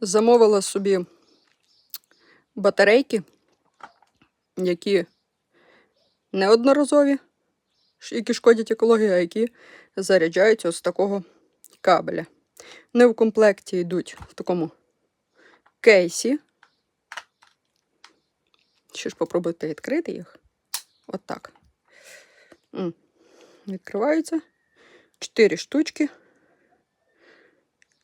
Замовила собі батарейки, які неодноразові, які шкодять екології, а які заряджаються з такого кабеля. Вони в комплекті йдуть в такому кейсі. Ще ж попробуйте відкрити їх. От так. Відкриваються. Чотири штучки.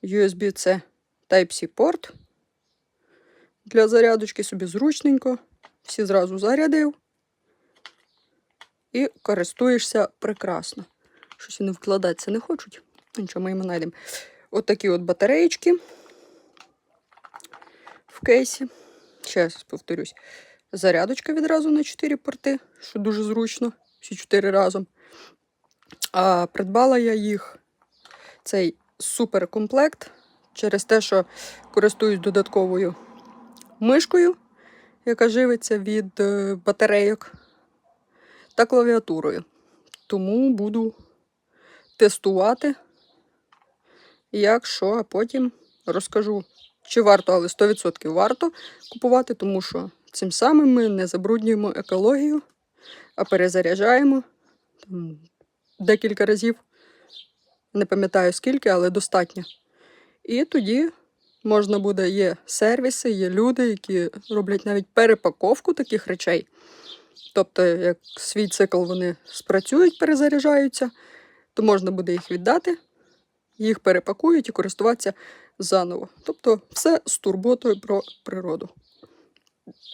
USB-C Type-C порт. Для зарядочки собі зручненько. Всі зразу зарядив. І користуєшся прекрасно. Щось вони вкладатися не хочуть. Нічого, ми їм знайдемо. От такі от батареєчки в кейсі. Ще раз повторюсь. Зарядочка відразу на 4 порти, що дуже зручно. Всі 4 разом. А придбала я їх цей суперкомплект через те, що користуюсь додатковою мишкою, яка живиться від е, батарейок, та клавіатурою. Тому буду тестувати, як що, а потім розкажу, чи варто, але 100% варто купувати, тому що цим самим ми не забруднюємо екологію, а перезаряджаємо декілька разів. Не пам'ятаю скільки, але достатньо. І тоді можна буде, є сервіси, є люди, які роблять навіть перепаковку таких речей. Тобто, як свій цикл вони спрацюють, перезаряджаються, то можна буде їх віддати, їх перепакують і користуватися заново. Тобто, все з турботою про природу.